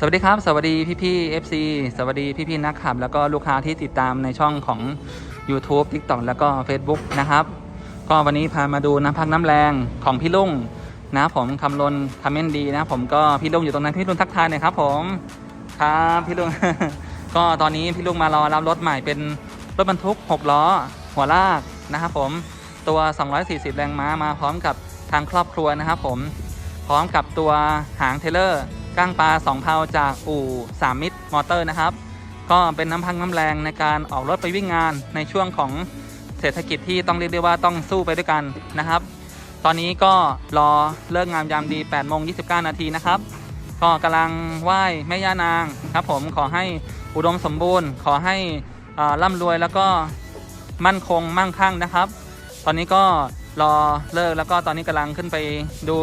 สวัสดีครับ สวัสดีพี่พี่ๆ FC สวัสดีพี่พี่นักขับ แล้วก็ลูกค้าที่ติดตามในช่องของ YouTube TikTok แล้วก็ Facebook นะครับ ก็วันนี้พามาดูน้ำพักน้ำแรงของพี่ลุงนะผมคำลนคำเมนดีนะ ผมก็พี่ลุงอยู่ตรงนั้นพี่ลุงทักทายหน่อยครับ ผมครับพี่ลุงก็ตอนนี้พี่ลุงมารอรับรถใหม่เป็นรถบรรทุก 6 ล้อ หัวลากนะครับผมตัว 240 แรงม้ามาพร้อมกับทางครอบครัวนะครับผมพร้อมกับตัวหางเทเลอร์ ก้างปลา2เพาจากอู่3มิตรมอเตอร์นะครับ ก็เป็นน้ำพักน้ำแรงในการออกรถไปวิ่งงานในช่วงของเศรษฐกิจที่ต้องเรียกได้ว่าต้องสู้ไปด้วยกันนะครับ ตอนนี้ก็รอเลิกงามยามดี8โมง29 นาทีนะครับ ก็กำลังไหว้แม่ย่านางครับ ผมขอให้อุดมสมบูรณ์ ขอให้ร่ำรวยแล้วก็มั่นคงมั่งคั่งนะครับ ตอนนี้ก็รอเลิกแล้วก็ตอนนี้กำลังขึ้นไปดู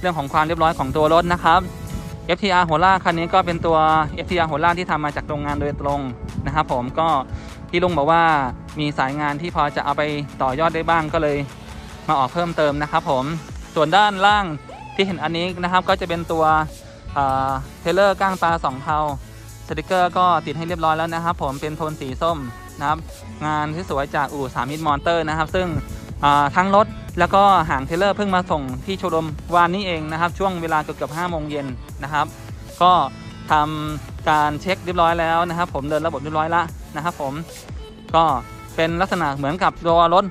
เรื่องของความเรียบร้อยของตัวรถนะครับ FTR หัวลาคันนี้ก็เป็นตัว FTR หัวลาที่ทำมาจากโรงงานโดยตรงนะครับผมก็พี่ลุงบอกว่ามีสายงานที่พอจะเอาไปต่อยอดได้บ้างก็เลยมาออกเพิ่มเติมนะครับผมส่วนด้านล่างที่เห็นอันนี้นะครับก็จะเป็นตัวเทเลอร์ก้างปลาสองเทาสติกเกอร์ก็ติดให้เรียบร้อยแล้วนะครับผมเป็นโทนสีส้มนะครับงานที่สวยจากอู่สามิตรมอเตอร์นะครับ ซึ่ง ทั้งรถแล้วก็หางเทเลอร์เพิ่งมาส่งที่โชว์รมวานนี้เองนะครับ ช่วงเวลาเกือบๆห้าโมงเย็นนะครับ ก็ทำการเช็คเรียบร้อยแล้วนะครับ ผมเดินระบบเรียบร้อยล้วนะครับ ผมก็เป็นลักษณะเหมือนกับตัวรถ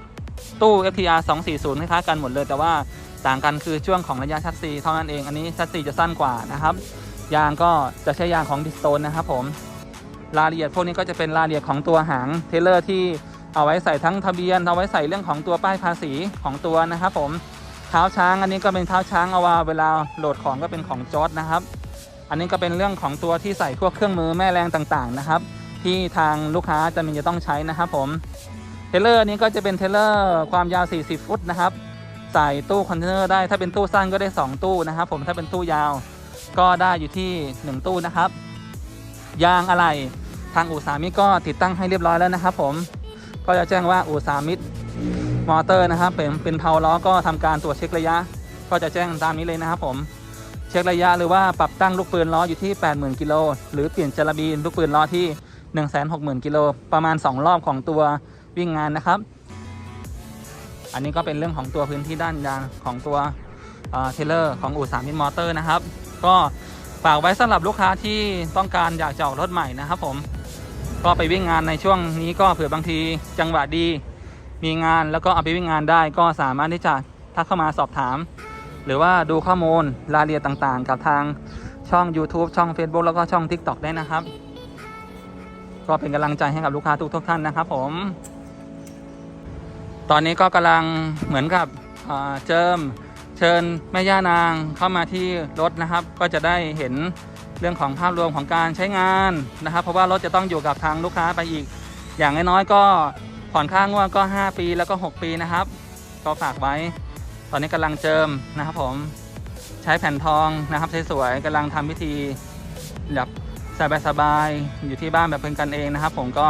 ตู้ FTR 240คล้ายๆกันหมดเลย แต่ว่าต่างกันคือช่วงของระยะชัดซีเท่านั้นเอง อันนี้ชัดซีจะสั้นกว่านะครับ ยางก็จะใช้ยางของดิสโตนนะครับผมรายละเอียดพวกนี้ก็จะเป็นรายละเอียดของตัวหางเทเลอร์ที่ เอาไว้ใส่ทั้งทะเบียนเอาไว้ใส่เรื่องของตัวป้ายภาษีของตัวนะครับ ผมเท้าช้างอันนี้ก็เป็นเท้าช้างเอาไว้เวลาโหลดของก็เป็นของจอดนะครับ อันนี้ก็เป็นเรื่องของตัวที่ใส่พวกเครื่องมือแม่แรงต่างๆนะครับ ที่ทางลูกค้าจะมีจะต้องใช้นะครับ ผมเทเลอร์นี้ก็จะเป็นเทเลอร์ความยาว 40 ฟุตนะครับ ใส่ตู้คอนเทนเนอร์ได้ถ้าเป็นตู้สั้นก็ได้ 2 ตู้นะครับ ผมถ้าเป็นตู้ยาวก็ได้อยู่ที่ 1 ตู้นะครับ ยางอะไรทางอู่สาหมิก็ติดตั้งให้เรียบร้อยแล้วนะครับ ผม ก็จะแจ้งว่าอู่สามิตรมอเตอร์นะครับ เป็นเป็นเทาล้อก็ทำการตรวจเช็คระยะ ก็จะแจ้งตามนี้เลยนะครับผมเช็คระยะหรือว่าปรับตั้งลูกปืนล้ออยู่ที่ 80,000กิโลหรือเปลี่ยนจารบีนลูกปืนล้อที่ 160,000กิโลประมาณ 2 รอบของตัววิ่งงานนะครับ อันนี้ก็เป็นเรื่องของตัวพื้นที่ด้านยางของตัวเทเลอร์ของอู่สามิตรมอเตอร์นะครับ ก็ฝากไว้สำหรับลูกค้าที่ต้องการอยากจะออกรถใหม่นะครับผม ก็ไปวิ่งงานในช่วงนี้ก็เผื่อบางทีจังหวะดี มีงานแล้วก็เอาไปวิ่งงานได้ ก็สามารถที่จะทักเข้ามาสอบถาม หรือว่าดูข้อมูลรายละเอียดต่างๆ กับทางช่อง YouTube ช่อง Facebook แล้วก็ช่อง TikTok ได้นะครับ ก็เป็นกำลังใจให้กับลูกค้าทุกทุกท่านนะครับผม ตอนนี้ก็กำลังเหมือนกับเจิมเชิญแม่ย่านางเข้ามาที่รถนะครับ ก็จะได้เห็น เรื่องของภาพรวมของการใช้งานนะครับ เพราะว่ารถจะต้องอยู่กับทางลูกค้าไปอีก อย่างน้อยๆก็ผ่อนค่างวดก็ 5 ปีแล้วก็ 6 ปีนะครับ ก็ฝากไว้ ตอนนี้กำลังเจิมนะครับผมใช้แผ่นทองนะครับสวยๆกำลังทำพิธีแบบสบายๆอยู่ที่บ้านแบบเป็นกันเองนะครับ ผมก็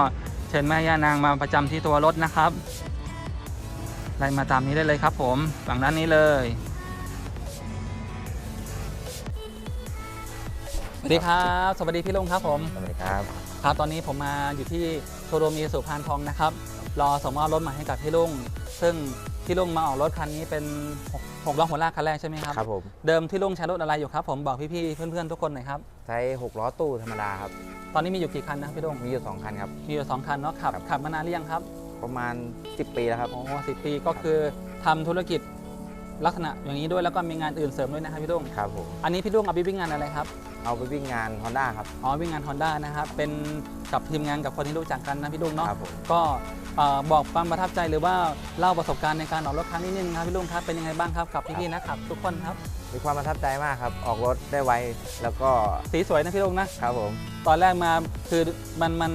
เชิญแม่ย่านางมาประจำที่ตัวรถนะครับไล่มาตามนี้ได้เลยครับผมฝั่งด้านนี้เลย วัสดีครับ สวัสดีพี่ลุงครับผมสวัสดีครับ ครับตอนนี้ผมมาอยู่ที่โชว์รูมอีสุพานทองนะครับ รอส่งมอบรถใหม่ให้กับพี่ลุง ซึ่งพี่ลุงมาออกรถคันนี้เป็นหกหกล้อหัวลากคันแรกใช่ไหมครับ ครับผม เดิมที่ลุงใช้รถอะไรอยู่ครับ ผมบอกพี่ๆเพื่อนๆทุกคนหน่อยครับ ใช้หกล้อตู้ธรรมดาครับ ตอนนี้มีอยู่กี่คันนะครับพี่ลุง มีอยู่สองคันครับ มีอยู่สองคันเนาะขับครับขับมานานหรือยังครับ ประมาณ 10 ปีแล้วครับ โอ้สิปีก็คือทำธุรกิจ ลักษณะอย่างนี้ด้วยแล้วก็มีงานอื่นเสริมด้วยนะครับพี่ลุงครับผมอันนี้พี่ลุงเอาไปวิ่งงานอะไรครับเอาไปวิ่งงาน Honda ครับ อ๋อวิ่งงาน Honda นะครับเป็นกับทีมงานกับคนที่รู้จักกันนะพี่ลุงเนาะครับผมก็เอ่อบอกความประทับใจหรือว่าเล่าประสบการณ์ในการออกรถครั้งนี้นิดนึงครับพี่ลุงครับเป็นยังไงบ้างครับกับพี่ๆนะครับทุกคนครับมีความประทับใจมากครับ ออกรถได้ไวแล้วก็สีสวยนะพี่ลุงนะครับผม ตอนแรกมาคือมันมัน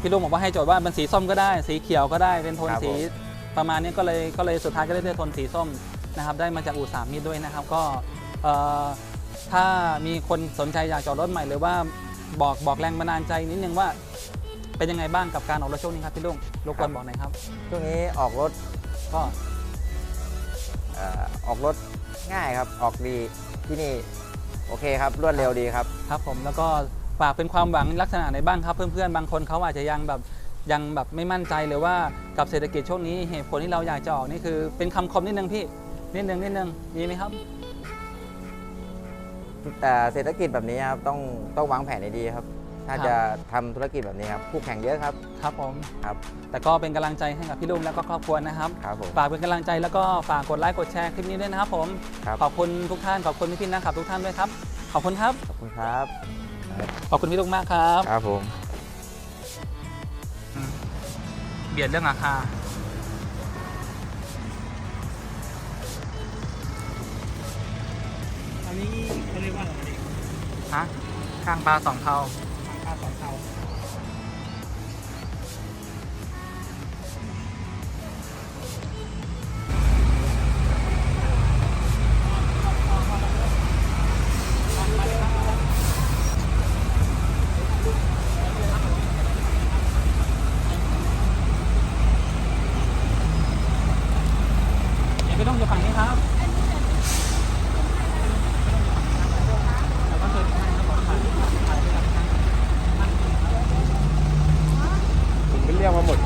พี่ลุงบอกว่าให้โจทย์ว่ามันสีส้มก็ได้ สีเขียวก็ได้เป็นโทนสีประมาณนี้ก็เลยก็เลยสุดท้ายก็ได้เลือกโทนสีส้ม นะครับได้มาจากอู่สามมิตรด้วยนะครับก็เอ่อถ้ามีคนสนใจอยากจะออกรถใหม่หรือว่าบอกบอกแรงบันดาลใจนิดนึงว่าเป็นยังไงบ้างกับการออกรถช่วงนี้ครับพี่ลุงรบกวนบอกหน่อยครับ ช่วงนี้ออกรถก็เอ่อออกรถง่ายครับออกดีที่นี่โอเคครับรวดเร็วดีครับครับผมแล้วก็ฝากเป็นความหวังลักษณะไหนบ้างครับ เพื่อนๆบางคนเขาอาจจะยังแบบยังแบบไม่มั่นใจเลยว่ากับเศรษฐกิจช่วงนี้เหตุผลที่เราอยากจะออกนี่คือเป็นคำคมนิดนึงพี่ นิดนึงนิดนึงมีไหมครับ แต่เศรษฐกิจแบบนี้ครับต้องต้องวางแผนให้ดีครับ ถ้าครับ จะทำธุรกิจแบบนี้ครับคู่แข่งเยอะครับครับผม ครับแต่ก็เป็นกำลังใจให้กับพี่ลุงแล้วก็ครอบครัวนะครับ ครับผม ฝากเป็นกำลังใจแล้วก็ฝากกดไลค์กดแชร์คลิปนี้ด้วยนะครับผม ครับ ขอบคุณทุกท่านขอบคุณพี่ๆนะครับทุกท่านด้วยครับ ขอบคุณครับ ขอบคุณครับขอบคุณพี่ลุงมากครับ ครับผม เบียดเรื่องราคา ฮะข้างปลาสองเท่า ด้วย